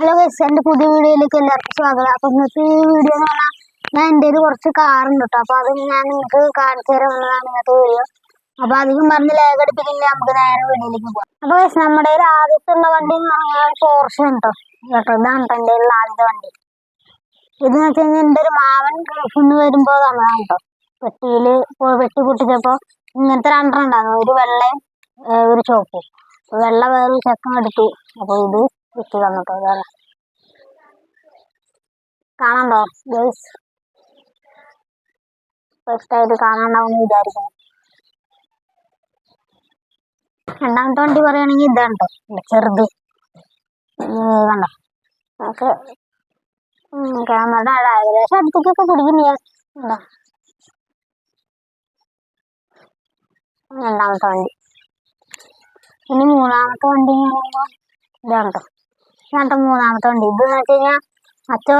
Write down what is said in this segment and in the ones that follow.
Hello guess എന്റെ പുതിയ വീഡിയോയിലേക്ക് എല്ലാവർക്കും സ്വാഗതം. അപ്പം ഇന്നത്തെ ഈ വീഡിയോ എന്ന് പറഞ്ഞാൽ ഞാൻ എന്റെ ഒരു കുറച്ച് കാറുണ്ട് കേട്ടോ അപ്പോൾ അത് ഞാൻ നിങ്ങൾക്ക് കാണിച്ചു തരാമെന്നതാണ് ഇന്നത്തെ വീഡിയോ. അപ്പോൾ അധികം പറഞ്ഞ് ലേഖ അടിപ്പിക്കില്ല. നമുക്ക് നേരെ വീഡിയോയിലേക്ക് പോകാം അപ്പോൾ ഗസ് നമ്മുടെ ഒരു ആദ്യത്തുള്ള വണ്ടി എന്ന് പറഞ്ഞാൽ പോർഷൻ കേട്ടോ കേട്ടോ ഇതാണ് എന്റെ ഉള്ള ആദ്യത്തെ വണ്ടി. ഇതെന്ന് വെച്ച് കഴിഞ്ഞാൽ എന്റെ ഒരു മാവൻ ഗൾഫിൽ വരുമ്പോൾ തന്നതാണ് കേട്ടോ പെട്ടിയിൽ വെട്ടി പൊട്ടിച്ചപ്പോൾ ഇങ്ങനത്തെ രണ്ടെണ്ണം ഉണ്ടായിരുന്നു. ഒരു വെള്ളയും ഒരു അപ്പോൾ വെള്ള വേറെ ചെക്കൻ എടുത്തു. അപ്പോൾ ഇത് വിറ്റ് തന്നിട്ടോ വേറെ കാണണ്ടോ ഗേൾസ് ഫസ്റ്റ് ആയിട്ട് കാണാണ്ടാവും വിചാരിക്കുന്നു രണ്ടാമത്തെ വണ്ടി പറയുകയാണെങ്കിൽ ഇതാണ് കേട്ടോ ചെറുത്. കണ്ടോ? നമുക്ക് ക്യാമറയുടെ ഏകദേശം അടുത്തേക്കൊക്കെ പിടിക്കുന്നില്ല കണ്ടോ? രണ്ടാമത്തെ വണ്ടി. ഇനി മൂന്നാമത്തെ വണ്ടി ഇതാണ് ട്ടോ മൂന്നാമത്തെ ഉണ്ട് ഇത് എന്ന് വെച്ച് കഴിഞ്ഞാൽ അച്ഛൻ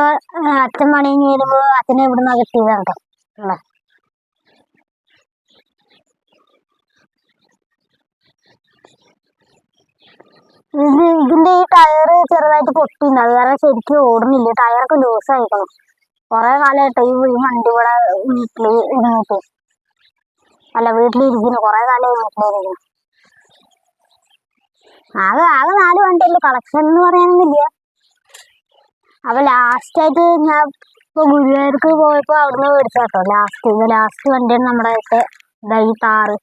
അച്ഛൻ പണി കഴിഞ്ഞ് വരുമ്പോൾ അച്ഛനെ ഇവിടുന്ന് കിട്ടിയതാണ് കേട്ടോ. ഇത് ഇതിന്റെ ഈ ടയർ ചെറുതായിട്ട് പൊട്ടിണ്ട് അത് കാരണം ശരിക്കും ഓടുന്നില്ല. ടയറൊക്കെ ലൂസ് ആയിക്കണം കുറെ കാലമായിട്ട് ഈ ഈ വണ്ടി ഇവിടെ വീട്ടിൽ ഇരുന്നിട്ട്. അല്ല വീട്ടിലിരിക്കുന്നു. കുറെ കാലമായി വീട്ടിലിരിക്കുന്നു. ആകെ ആകെ നാല് വണ്ടിയല്ലേ കളക്ഷൻ എന്ന് പറയാനൊന്നുമില്ല. അപ്പൊ ലാസ്റ്റ് ആയിട്ട് ഞാൻ ഇപ്പൊ ഗുരുവായൂർക്ക് പോയപ്പോ അവിടുന്ന് മേടിച്ച ലാസ്റ്റ് ഇത് ലാസ്റ്റ് വണ്ടിയാണ് നമ്മുടെ ഇതാ ഈ താറ്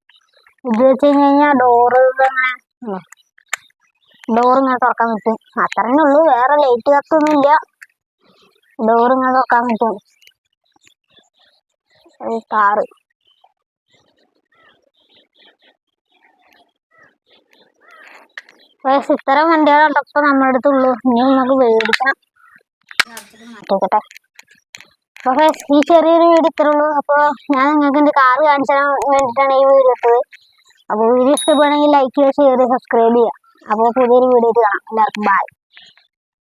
ഇത് വെച്ച് കഴിഞ്ഞ് കഴിഞ്ഞാൽ ഡോറ് ഇങ്ങനെ ഡോർ ഇങ്ങനെ തുറക്കാൻ പറ്റും. അത്രന്നെ ഉള്ളൂ. വേറെ ലൈറ്റ് കത്തൊന്നുമില്ല ഡോർ ഇങ്ങനെ തുറക്കാൻ പറ്റും. താറ് പക്ഷേ ഇത്തരം വണ്ടികളുണ്ട് ഇപ്പൊ നമ്മുടെ അടുത്തുള്ളൂ. ഇനി നമുക്ക് മാറ്റിക്കട്ടെ അപ്പൊ guys, ഈ ചെറിയൊരു വീട് ഇത്രേ ഉള്ളൂ. അപ്പോൾ ഞാൻ നിങ്ങൾക്ക് എന്റെ കാറ് കാണിച്ചു തരാൻ വേണ്ടിയിട്ടാണ് ഈ വീഡിയോ ഇട്ടത് അപ്പോൾ വീഡിയോ ഇഷ്ടപ്പെടുകയാണെങ്കിൽ ലൈക്ക് ചെയ്യുക ഷെയർ ചെയ്യുക സബ്സ്ക്രൈബ് ചെയ്യുക. അപ്പോൾ പുതിയൊരു വീഡിയോ കാണാം. എല്ലാവർക്കും ബൈ